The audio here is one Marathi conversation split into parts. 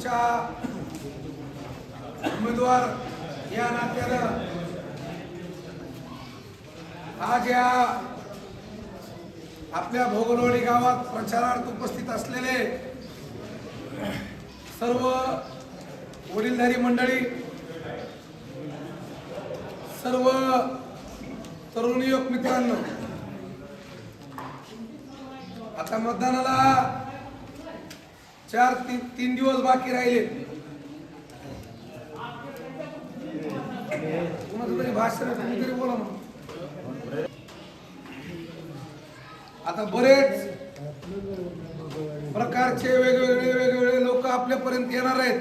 पक्षाच्या उमेदवार या नात्यानं आज या आपल्या भोगनवाडी गावात प्रचारार्थ उपस्थित असलेले सर्व वडीलधारी मंडळी सर्व तरुण योग मित्रांनो आता मतदानाला चार तीन तीन दिवस बाकी राहिले. कोणाचं तरी भाषण तुम्ही तरी बोला मग आता बरेच प्रकारचे वेगवेगळे वेगवेगळे लोक आपल्यापर्यंत येणार आहेत.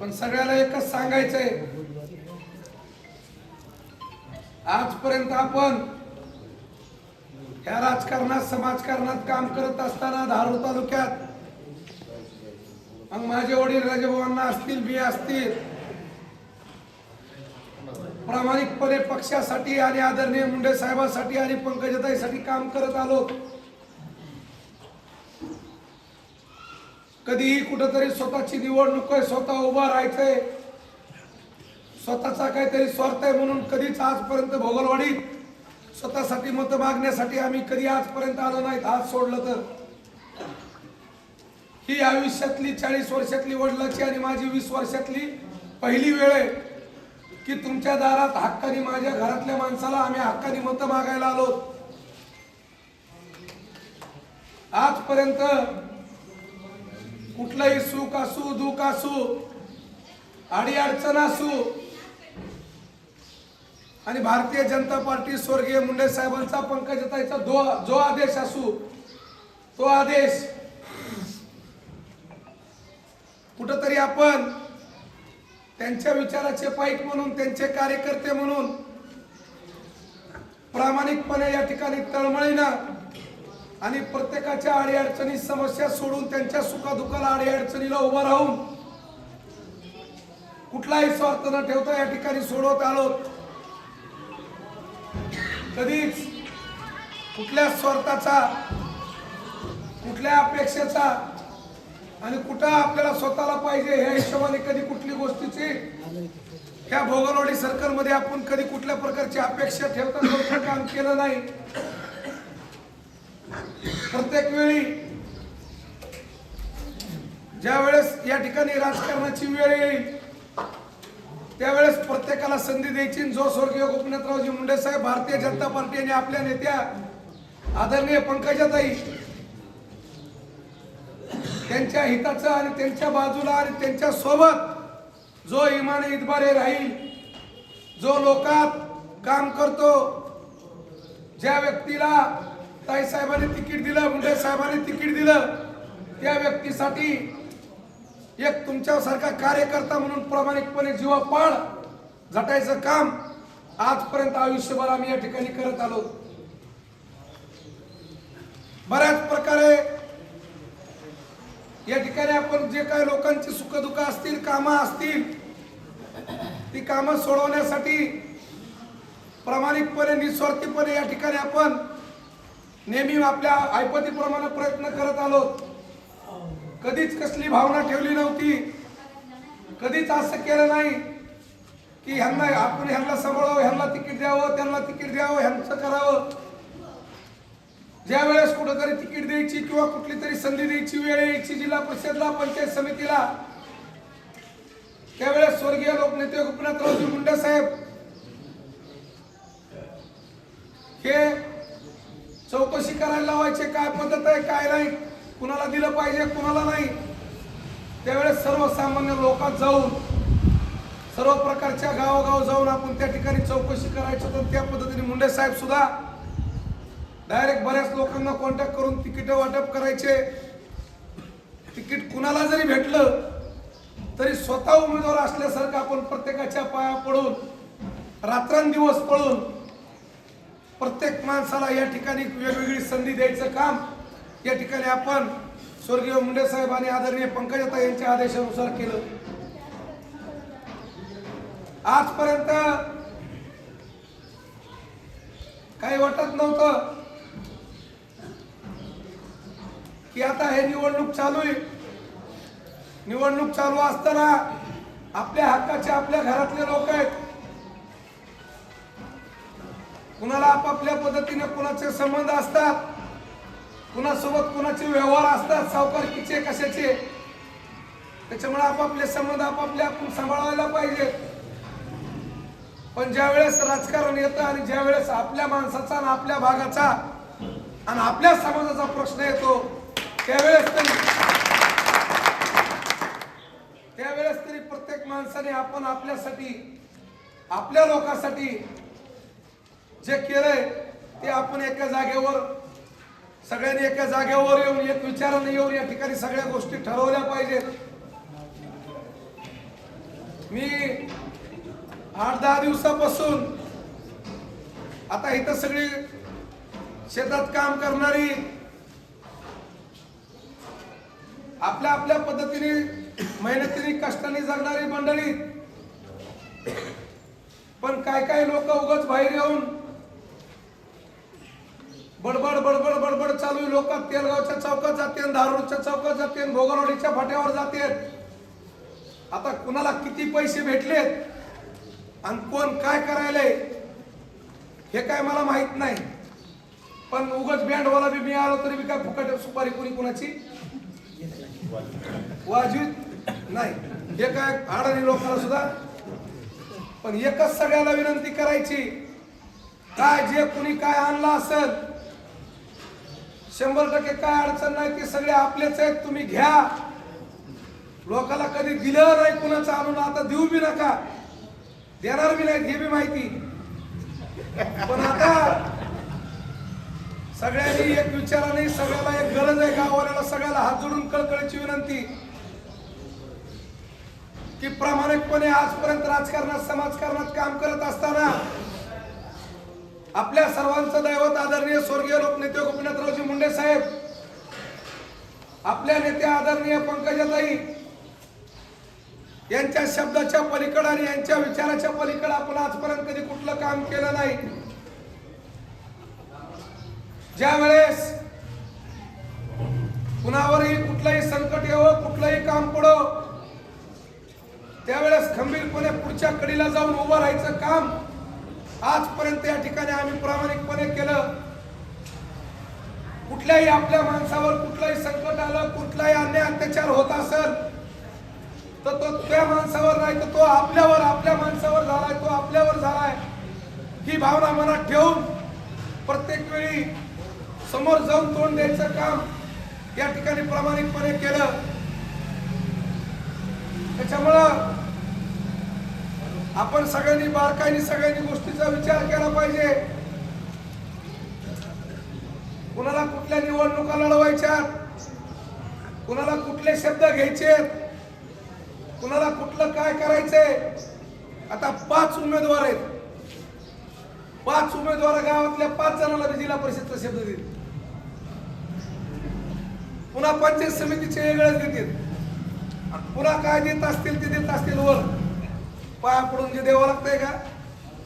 पण सगळ्याला एकच सांगायचंय. आजपर्यंत आपण ह्या राजकारणात समाजकारणात काम करत असताना धारूर तालुक्यात मग माझे वडील राजभवांना असतील बी असतील प्रामाणिकपणे पक्षासाठी आणि आदरणीय मुंडे साहेबांसाठी आणि पंकजताईसाठी काम करत आलो. कधीही कुठंतरी स्वतःची निवडणूक आहे स्वतः उभा राहायचंय. स्वतःचा काहीतरी स्वार्थ आहे म्हणून कधीच आजपर्यंत भोगलवाडीत स्वतःसाठी मत मागण्यासाठी आम्ही कधी आजपर्यंत आलो नाहीत आज सोडलं तर. ही आयुष्यातली चाळीस वर्षातली वडिलाची आणि माझी वीस वर्षातली पहिली वेळ आहे की तुमच्या दारात हक्कानी माझ्या घरातल्या माणसाला आम्ही हक्कानी मत मागायला आलो. आजपर्यंत कुठलाही सुख असू दुःख असू अडी अडचण असू आणि भारतीय जनता पार्टी स्वर्गीय मुंडे साहेबांचा पंकजताईचा जो जो आदेश असू तो आदेश कुठंतरी आपण त्यांच्या विचाराचे पाईक म्हणून त्यांचे कार्यकर्ते म्हणून प्रामाणिकपणे या ठिकाणी तळमळीनं आणि प्रत्येकाच्या अडीअडचणी समस्या सोडून त्यांच्या सुखादुखाला अडीअडचणीला उभं राहून कुठलाही स्वार्थ न ठेवता या ठिकाणी सोडवत आलो कधीच कुठल्या स्वार्थाचा कुठल्या अपेक्षेचा आणि कुठं आपल्याला स्वतःला पाहिजे ह्या हिशोबाने कधी कुठली गोष्टीची ह्या भोगलवाडी सरकारमध्ये आपण कधी कुठल्या प्रकारची अपेक्षा ठेवता ठेवता काम केलं नाही. प्रत्येक वेळी ज्या वेळेस या ठिकाणी राजकारणाची वेळ येईल त्यावेळेस प्रत्येकाला संधी द्यायची जो स्वर्गीय गोपीनाथरावजी मुंडे साहेब भारतीय जनता पार्टी आणि आपल्या नेत्या आदरणीय पंकजाताई त्यांच्या हिताचा आणि त्यांच्या बाजूला आणि त्यांच्यासोबत जो इमान इतबारे राहील जो लोकात काम करतो ज्या व्यक्तीला ताई साहेबांनी तिकीट दिलं मुंडे साहेबांनी तिकीट दिलं त्या व्यक्तीसाठी एक तुमच्यासारखा कार्यकर्ता म्हणून प्रामाणिकपणे जीवापाड झटायचं काम आजपर्यंत आयुष्यभर आम्ही या ठिकाणी करत आलो. बऱ्याच प्रकारे या ठिकाणी आपण जे काय लोकांची सुखदुःख असतील कामं असतील ती कामं सोडवण्यासाठी प्रामाणिकपणे निस्वार्थीपणे या ठिकाणी आपण नेहमी आपल्या ऐपतीप्रमाणे प्रयत्न करत आलो. कधीच कसली भावना ठेवली नव्हती. कधीच असं केलं नाही की ह्यांना आपण ह्यांना सांभाळावं ह्यांना तिकीट द्यावं त्यांना तिकीट द्यावं ह्यांचं करावं. ज्या वेळेस कुठंतरी तिकीट द्यायची किंवा कुठली तरी संधी द्यायची वेळ यायची जिल्हा परिषदला पंचायत समितीला त्यावेळेस स्वर्गीय लोकनेते गोपीनाथरावजी मुंडे साहेब हे चौकशी करायला लावायचे काय पद्धत आहे काय नाही कुणाला दिलं पाहिजे कुणाला नाही. त्यावेळेस सर्वसामान्य लोकात जाऊन सर्व प्रकारच्या गावोगाव जाऊन आपण त्या ठिकाणी चौकशी करायची तर त्या पद्धतीने मुंडे साहेब सुद्धा डायरेक्ट बऱ्याच लोकांना कॉन्टॅक्ट करून तिकीट वाटप करायचे. तिकीट कुणाला जरी भेटलं तरी स्वतः उमेदवार असल्यासारखं आपण प्रत्येकाच्या पाया पडून रात्रंदिवस पळून प्रत्येक माणसाला या ठिकाणी वेगवेगळी संधी द्यायचं काम या ठिकाणी आपण स्वर्गीय मुंडे साहेब आणि आदरणीय पंकजता यांच्या आदेशानुसार केलं. आजपर्यंत काही वाटत नव्हतं की आता हे निवडणूक चालू आहे. निवडणूक चालू असताना आपल्या हक्काचे आपल्या घरातले लोक आहेत. कुणाला आपापल्या पद्धतीने कुणाचे संबंध असतात? कुणासोबत कुणाचे व्यवहार असतात सावकारकीचे कशाचे? त्याच्यामुळे आपापले संबंध आपापले आपण सांभाळायला पाहिजे. पण ज्या वेळेस राजकारण येतं आणि ज्या वेळेस आपल्या माणसाचा आणि आपल्या भागाचा आणि आपल्या समाजाचा प्रश्न येतो त्यावेळेस तरी त्यावेळेस तरी प्रत्येक माणसाने आपण आपल्यासाठी आपल्या लोकांसाठी जे केलंय ते आपण एका जागेवर सगळ्यांनी एका जागेवर येऊन एक विचाराने येऊन या ठिकाणी सगळ्या गोष्टी ठरवल्या पाहिजेत. मी आठ दहा दिवसापासून आता इथं सगळी शेतात काम करणारी आपल्या आपल्या पद्धतीने मेहनतीने कष्टाने जगणारी मंडळी. पण काय काय लोक उगाच बाहेर येऊन बडबड बडबड बडबड चालू आहे. लोक तेलगावच्या चौकात जाते धारूरच्या चौकात जाते भोगरवाडीच्या फाट्यावर जाते. आता कुणाला किती पैसे भेटलेत आणि कोण काय करायलंय हे काय मला माहीत नाही. पण उगाच बँडवाला बी मिळालो तरी मी काय फुकट सुपारी कुणी कुणाची? वाजवीत नाही. हे काय अडाणी लोकांना सुद्धा? पण एकच सगळ्याला विनंती करायची. काय जे कुणी काय आणलं असेल शंभर टक्के काय अडचण नाही ते सगळे आपलेच आहेत तुम्ही घ्या. लोकाला कधी दिलं नाही कुणाचं आणून आता देऊ बी नका. देणार बी नाही हे बी माहिती. पण आता सगळ्यांनी एक विचाराने सगळ्याला एक गरज आहे गाववाल्याला सगळ्याला हात जोडून कळकळीची विनंती. की प्रामाणिकपणे आजपर्यंत राजकारणात समाजकारणात काम करत असताना आपल्या सर्वांचं दैवत आदरणीय स्वर्गीय लोकनेते गोपीनाथरावजी मुंडे साहेब आपल्या नेत्या आदरणीय पंकजाताई यांच्या शब्दाच्या पलीकडे आणि यांच्या विचाराच्या पलीकडे आपण आजपर्यंत कधी कुठलं काम केलं नाही. ज्या वेळेस कुणावरही कुठलंही संकट यावं कुठलंही काम पडो त्यावेळेस खंबीरपणे पुढच्या कडीला जाऊन उभं राहायचं काम आजपर्यंत या ठिकाणी आम्ही प्रामाणिकपणे केलं. कुठल्याही आपल्या माणसावर कुठलंही संकट आलं कुठलाही अन्याय अत्याचार होत असेल तर तो त्या माणसावर नाही तर तो आपल्यावर आपल्या माणसावर झालाय तो आपल्यावर झालाय. ही भावना मनात ठेवून प्रत्येक वेळी समोर जाऊन तोंड द्यायचं काम या ठिकाणी प्रामाणिकपणे केलं. त्याच्यामुळं आपण सगळ्यांनी बारकाईने सगळ्यांनी गोष्टीचा विचार केला पाहिजे. कुणाला कुठल्या निवडणुका लढवायच्या कुणाला कुठले शब्द घ्यायचे कुणाला कुठलं काय करायचंय? आता पाच उमेदवार आहेत. पाच उमेदवार गावातल्या पाच जणांना जिल्हा परिषदचा शब्द देतील पुन्हा पंचायत समितीचे वेगळेच देतील. पुन्हा काय देत असतील ते देत असतील वर. पाया पडून जे द्यावं लागतंय का?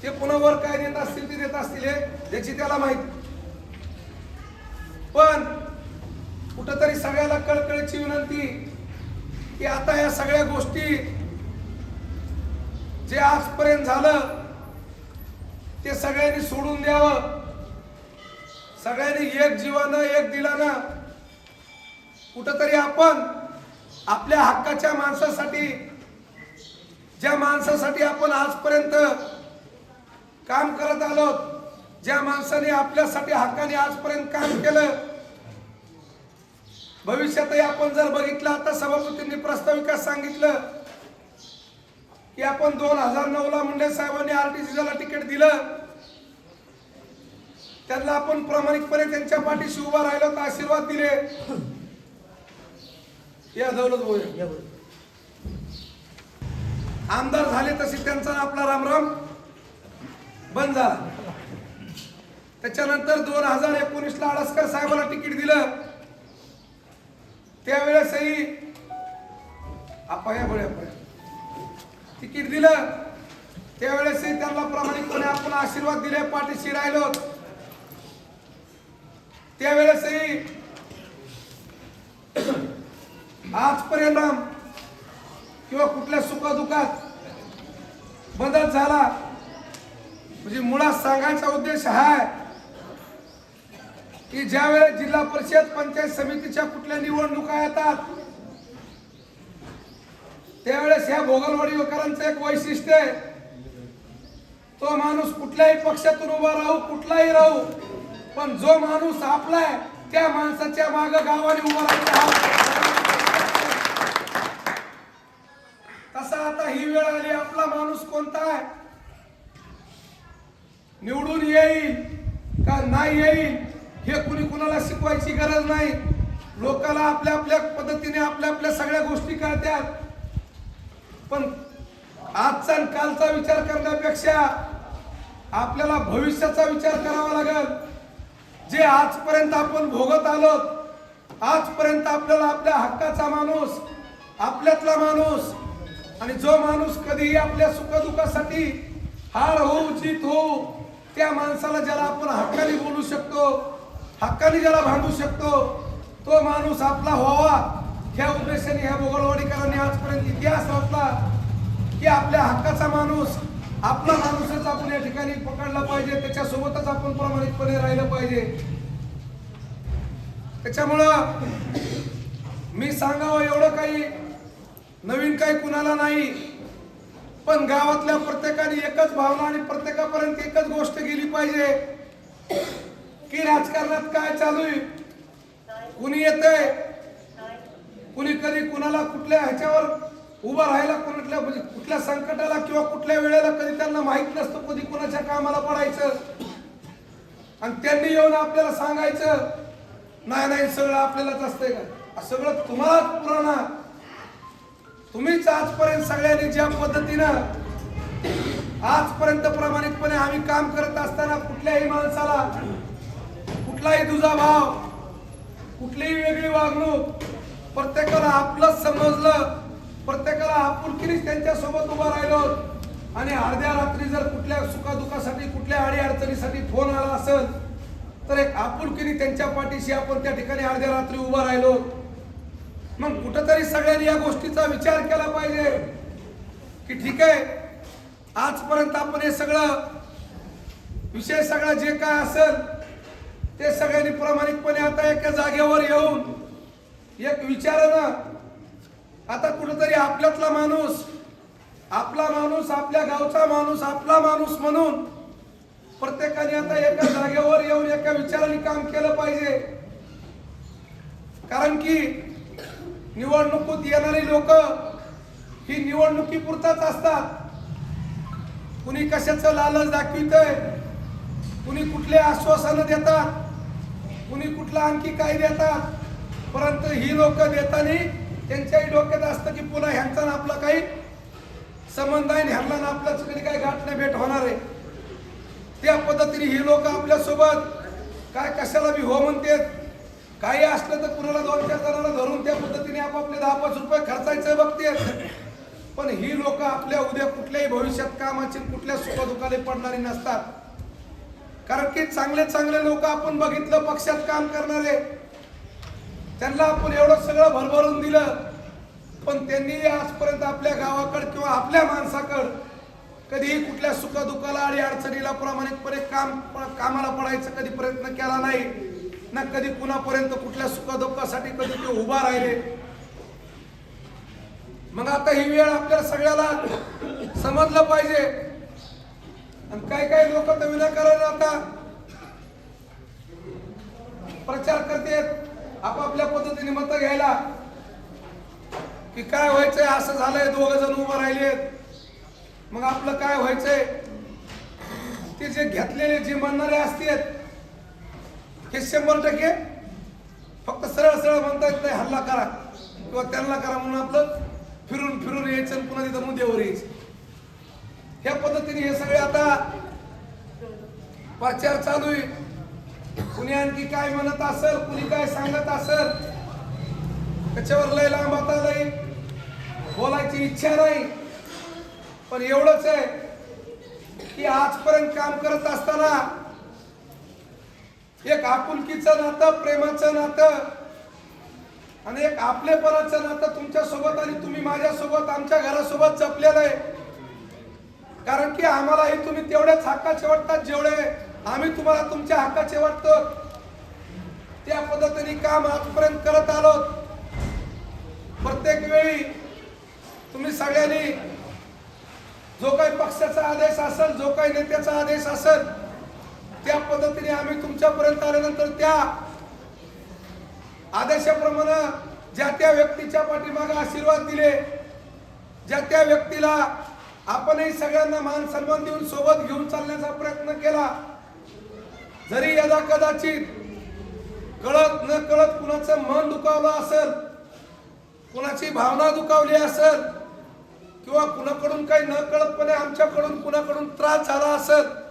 ते पुन्हा वर काय देत असतील ते देत असतील हे त्याची त्याला माहिती. पण कुठंतरी सगळ्याला कळकळीची विनंती की आता या सगळ्या गोष्टी जे आजपर्यंत झालं ते सगळ्यांनी सोडून द्यावं. सगळ्यांनी एक जीवानं एक दिलानं. कुठंतरी आपण आपल्या हक्काच्या माणसासाठी ज्या माणसासाठी आपण आजपर्यंत काम करत आलो ज्या माणसाने आपल्यासाठी हक्काने आजपर्यंत काम केलं भविष्यातही आपण जर बघितलं आता सभापतींनी प्रस्ताविकास सांगितलं की आपण दोन हजार नऊ ला मुंडे साहेबांनी आरटीसीला तिकीट दिलं. त्यांना आपण प्रामाणिकपणे त्यांच्या पाठीशी उभा राहिलो तर आशीर्वाद दिले. या दौलत बोल आमदार झाले तसे त्यांचा आपला रामराम बंद झाला. त्याच्यानंतर दोन हजार एकोणीस ला अडसकर साहेबांना तिकीट दिलं. त्यावेळेसही अपया बळ्या तिकीट दिलं. त्यावेळेसही त्यांना प्रामाणिकपणे आपण आशीर्वाद दिले पाठीशी राहिलो. त्यावेळेसही आज परिणाम किंवा कुठल्या सुखादुखात बदल झाला. म्हणजे मुळात सांगायचा उद्देश हा आहे की ज्या वेळेस जिल्हा परिषद पंचायत समितीच्या कुठल्या निवडणुका येतात त्यावेळेस ह्या भोगलवाडीकरांचं एक वैशिष्ट्य आहे. तो माणूस कुठल्याही पक्षातून उभा राहू कुठलाही राहू पण जो माणूस आपलाय त्या माणसाच्या माग गावाने उभा राहायचा तसा आता ही वेळ आली आपला माणूस कोणता आहे? निवडून येईल का नाही येईल हे कुणी कुणाला शिकवायची गरज नाही. लोकाला आपल्या आपल्या पद्धतीने आपल्या आपल्या सगळ्या गोष्टी कळतात. पण आजचा आणि कालचा विचार करण्यापेक्षा आपल्याला भविष्याचा विचार करावा लागेल. जे आजपर्यंत आपण भोगत आलो आजपर्यंत आपल्याला आपल्या हक्काचा माणूस आपल्यातला माणूस आणि जो माणूस कधीही आपल्या सुखदुखासाठी हार होऊ जीत होऊ त्या माणसाला ज्याला आपण हक्काने बोलू शकतो हक्काने ज्याला भांडू शकतो तो माणूस आपला व्हावा. ह्या उद्देशाने ह्या भोगलवाडीकरांनी आजपर्यंत इतिहास रचला की आपल्या हक्काचा माणूस आपला माणूसच आपण या ठिकाणी पकडला पाहिजे त्याच्यासोबतच आपण प्रामाणिकपणे राहिलं पाहिजे. त्याच्यामुळं मी सांगावं एवढं काही नवीन काही कुणाला नाही. पण गावातल्या प्रत्येकाने एकच भावना आणि प्रत्येकापर्यंत एकच गोष्ट गेली पाहिजे. की राजकारणात काय चालू आहे? कुणी येतंय? कुणी कधी कुणाला कुठल्या ह्याच्यावर उभं राहायला कुठल्या म्हणजे कुठल्या संकटाला किंवा कुठल्या वेळेला कधी त्यांना माहीत नसतं कधी कुणाच्या कामाला पडायचं. आणि त्यांनी येऊन आपल्याला सांगायचं नाही नाही सगळं आपल्यालाच असतंय का? सगळं तुम्हालाच पुराणा. तुम्हीच आजपर्यंत सगळ्यांनी ज्या पद्धतीनं आजपर्यंत प्रामाणिकपणे आम्ही काम करत असताना कुठल्याही माणसाला कुठलाही तुझा भाव कुठलीही वेगळी वागणूक प्रत्येकाला आपलंच समजलं प्रत्येकाला आपुलकीनेच त्यांच्यासोबत उभा राहिलो आणि अर्ध्या रात्री जर कुठल्या सुखादुखासाठी कुठल्या आडी अडचणीसाठी फोन आला असेल तर एक आपुलकीने त्यांच्या पाठीशी आपण त्या ठिकाणी अर्ध्या रात्री उभा राहिलो. मग कुठंतरी सगळ्यांनी या गोष्टीचा विचार केला पाहिजे. की ठीक आहे आजपर्यंत आपण हे सगळं विषय सगळं जे काय असेल ते सगळ्यांनी प्रामाणिकपणे आता एका जागेवर येऊन एक विचारानं आता कुठंतरी आपल्यातला माणूस आपला माणूस आपल्या गावचा माणूस आपला माणूस म्हणून प्रत्येकाने आता एका जागेवर येऊन एका विचाराने काम केलं पाहिजे. कारण की निवडणुकीत येणारी लोक ही निवडणुकीपुरताच असतात. कुणी कशाचं लालच दाखवितंय कुणी कुठले आश्वासनं देतात कुणी कुठला आणखी काय देतात. परंतु ही लोक देताना त्यांच्याही डोक्यात असतं की पुन्हा ह्यांचा आणि आपला काही संबंध आहे ह्यांना ना आपल्याच कधी काही गाठणं भेट होणार आहे. त्या पद्धतीने ही लोक आपल्यासोबत काय कशाला बी हो म्हणतात काही असलं तर कुणाला दोन चार जणांना धरून त्या पद्धतीने आपापले दहा पाच रुपये खर्चायचं बघते. पण ही लोक आपल्या उद्या कुठल्याही भविष्यात कामाची कुठल्या सुखदुखाने पडणारी नसतात. कारण की चांगले चांगले लोक आपण बघितलं पक्षात काम करणारे. त्यांना आपण एवढं सगळं भरभरून दिलं पण त्यांनी आजपर्यंत आपल्या गावाकड किंवा आपल्या माणसाकड कधीही कुठल्या सुखदुखाला आणि अडचणीला प्रामाणिकपणे काम कामाला पडायचा कधी प्रयत्न केला नाही. ना कधी कुणापर्यंत कुठल्या सुखदुःखासाठी कधी ते उभा राहिले. मग आता ही वेळ आपल्याला सगळ्याला समजलं पाहिजे. आणि काही काही लोक तर विनाकारण आता प्रचार करते आपापल्या पद्धतीने मत घ्यायला. की काय व्हायचंय असं झालंय दोघ जण उभं राहिलेत. मग आपलं काय व्हायचंय? ते जे घेतलेले जे म्हणणारे असतील हे शंभर टक्के फक्त सरळ सरळ म्हणता येत नाही हल्ला करा. किंवा त्यांना करा म्हणून आपलं फिरून फिरून यायचं आणि पुन्हा तिथं मुद्द्यावर यायचं. ह्या पद्धतीने हे सगळे आता प्रचार चालू आहे. कुणी आणखी काय म्हणत असेल कुणी काय सांगत असेल त्याच्यावर लय लांब आता लय बोलायची इच्छा नाही. पण एवढंच आहे की आजपर्यंत काम करत असताना एक आपुलकीचं नातं प्रेमाचं नातं आणि एक आपलेपणाचं नातं तुमच्यासोबत आणि तुम्ही माझ्यासोबत आमच्या घरासोबत जपलेलं आहे. कारण की आम्हालाही तुम्ही तेवढेच हक्काचे वाटतात जेवढे आम्ही तुम्हाला तुमच्या हक्काचे वाटतो. त्या पद्धतीने काम आजपर्यंत करत आलो प्रत्येक वेळी तुम्ही सगळ्यांनी जो काही पक्षाचा आदेश असेल जो काही नेत्याचा आदेश असेल त्या पद्धतीने आम्ही तुमच्यापर्यंत आल्यानंतर त्या आदेशाप्रमाणे ज्या त्या व्यक्तीच्या पाठीमागे आशीर्वाद दिले ज्या त्या व्यक्तीला आपणही सगळ्यांना मान सन्मान देऊन सोबत घेऊन चालण्याचा प्रयत्न केला जरी यदा कदाचित कळत न कळत कुणाचं मन दुखावलं असेल कुणाची भावना दुखावली असेल किंवा कुणाकडून काही न कळतपणे आमच्याकडून कुणाकडून त्रास झाला असेल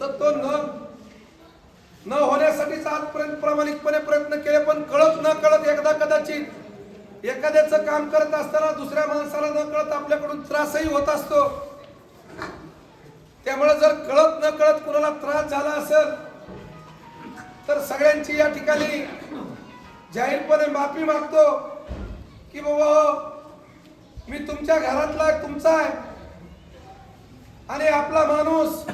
तर तो न न होण्यासाठीच आजपर्यंत प्रामाणिकपणे प्रयत्न केले पण कळत न कळत एकदा कदाचित एखाद्याचं काम करत असताना दुसऱ्या माणसाला न कळत आपल्याकडून त्रासही होत असतो. त्यामुळे जर कळत न कळत कुणाला त्रास झाला असेल तर सगळ्यांची या ठिकाणी जाहीरपणे माफी मागतो की बाबा हो, मी तुमच्या घरातला आहे, तुमचा आहे आणि आपला माणूस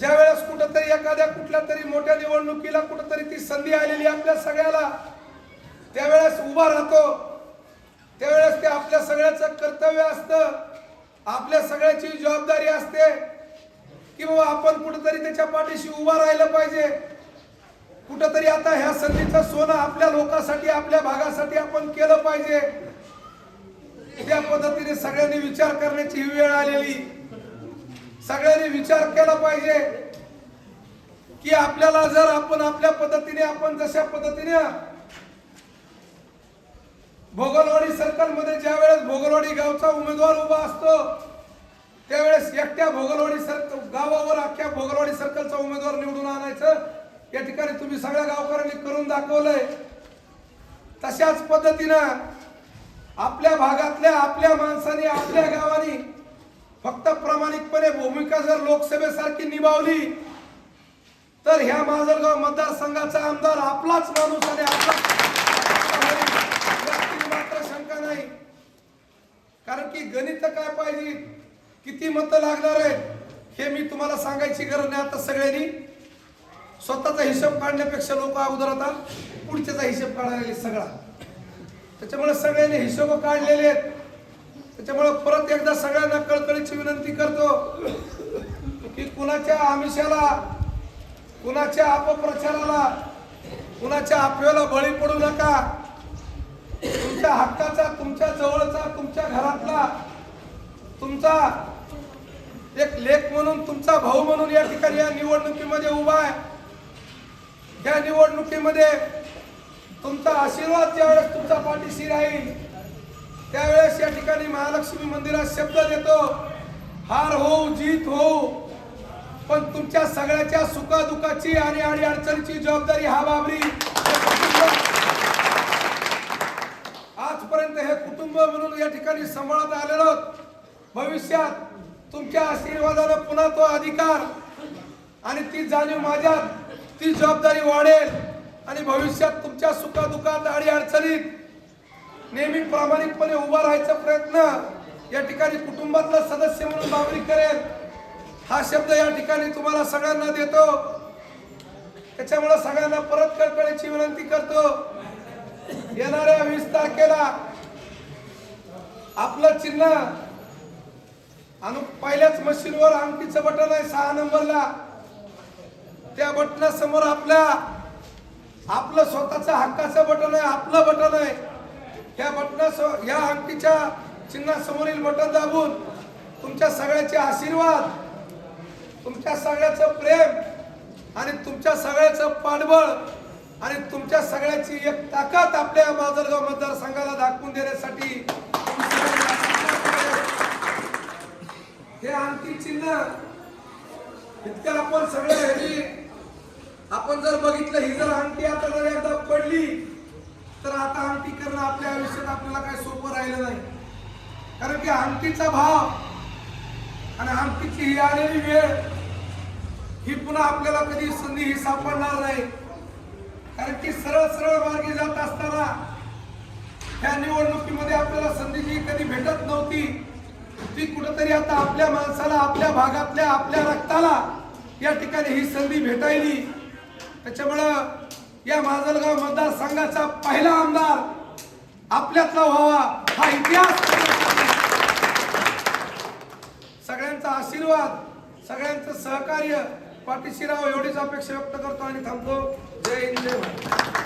ज्या वेळेस कुठंतरी एखाद्या कुठल्या तरी मोठ्या निवडणुकीला कुठंतरी ती संधी आलेली आपल्या सगळ्याला त्यावेळेस उभा राहतो. त्यावेळेस ते आपल्या सगळ्याचं कर्तव्य असतं. आपल्या सगळ्याची जबाबदारी असते की बाबा आपण कुठंतरी त्याच्या पाठीशी उभा राहिलं पाहिजे. कुठंतरी आता ह्या संधीचं सोनं आपल्या लोकांसाठी आपल्या भागासाठी आपण केलं पाहिजे. त्या पद्धतीने सगळ्यांनी विचार करण्याची ही वेळ आलेली. सगळ्यांनी विचार केला पाहिजे की आपल्याला जर आपण आपल्या पद्धतीने आपण जशा पद्धतीने भोगलवाडी सर्कलमध्ये ज्या वेळेस भोगलवाडी गावचा उमेदवार उभा असतो त्यावेळेस एकट्या भोगलवाडी सर्कल गावावर अख्ख्या भोगलवाडी सर्कलचा उमेदवार निवडून आणायचं या ठिकाणी तुम्ही सगळ्या गावकऱ्यांनी करून दाखवलंय. तशाच पद्धतीनं आपल्या भागातल्या आपल्या माणसाने आपल्या गावाने फक्त प्रामाणिकपणे भूमिका जर लोकसभेसारखी निभावली तर ह्या माजलगाव मतदारसंघाचा आमदार आपलाच माणूस आणि आपला मात्र शंका नाही. कारण की गणित काय पाहिजे? किती मतं लागणार आहेत? हे मी तुम्हाला सांगायची गरज नाही आता सगळ्यांनी. स्वतःचा हिशोब काढण्यापेक्षा लोक अगोदर आता पुढच्याचा हिशोब काढायला सगळा. त्याच्यामुळे सगळ्यांनी हिशोब काढलेले आहेत. त्याच्यामुळे परत एकदा सगळ्यांना कळकळीची विनंती करतो की कुणाच्या आमिषाला कुणाच्या अपप्रचाराला कुणाच्या अफवेला बळी पडू नका. तुमच्या हक्काचा तुमच्या जवळचा तुमच्या घरातला तुमचा एक लेख म्हणून तुमचा भाऊ म्हणून या ठिकाणी या निवडणुकीमध्ये उभा आहे. या निवडणुकीमध्ये तुमचा आशीर्वाद ज्यावेळेस तुमचा पाठीशी राहील त्यावेळेस या ठिकाणी महालक्ष्मी मंदिरात शब्द देतो हार हो जीत हो पण तुमच्या सगळ्याच्या सुखादुखाची आणि आणि अडचणीची जबाबदारी हा बाबरी. आजपर्यंत हे कुटुंब म्हणून या ठिकाणी सांभाळत आलेलो भविष्यात तुमच्या आशीर्वादानं पुन्हा तो अधिकार आणि ती जाणीव माझ्यात ती जबाबदारी वाढेल आणि भविष्यात तुमच्या सुखादुखात आणि अडचणीत नेहमी प्रामाणिकपणे उभा राहायचा प्रयत्न या ठिकाणी कुटुंबातला सदस्य म्हणून बाबरी करेल. हा शब्द या ठिकाणी तुम्हाला सगळ्यांना देतो. त्याच्यामुळे सगळ्यांना परत कळकळीची विनंती करतो. येणाऱ्या वीस तारखेला आपलं चिन्ह आणि पहिल्याच मशीनवर अंगठीचं बटन आहे सहा नंबरला. त्या बटनासमोर आपल्या आपलं स्वतःचं हक्काचं बटन आहे आपलं बटन आहे. ह्या बटना ह्या अंगठीच्या चिन्हासमोरील बटन दाबून तुमच्या सगळ्याचे आशीर्वाद तुमच्या सगळ्याचं प्रेम आणि तुमच्या सगळ्याचं पाठबळ आणि तुमच्या सगळ्याची एक ताकद आपल्या माजलगाव मतदारसंघाला दाखवून देण्यासाठी हे अंतिम चिन्ह इतकं आपण सगळं आपण जर बघितलं ही जर अंगठी आता जर एकदा पडली तर आता अंगठी करणं आपल्या आयुष्यात आपल्याला काही सोपं राहिलं नाही. कारण की अंगठीचा भाव आणि अंगठीची ही आलेली वेळ ही पुन्हा आपल्याला कधी संधी ही सापडणार नाही. कारण की सरळ सरळ मार्गी जात असताना ह्या निवडणुकीमध्ये आपल्याला संधी जी कधी भेटत नव्हती ती कुठंतरी आता आपल्या माणसाला आपल्या भागातल्या आपल्या रक्ताला या ठिकाणी ही संधी भेटायली. त्याच्यामुळं या माजलगाव मतदारसंघाचा पहिला आमदार आपल्यातला व्हावा हा इतिहास सगळ्यांचा आशीर्वाद सगळ्यांचं सहकार्य पाठीशी एवढीच अपेक्षा व्यक्त करतो आणि थांबतो. जय हिंद जय भारत.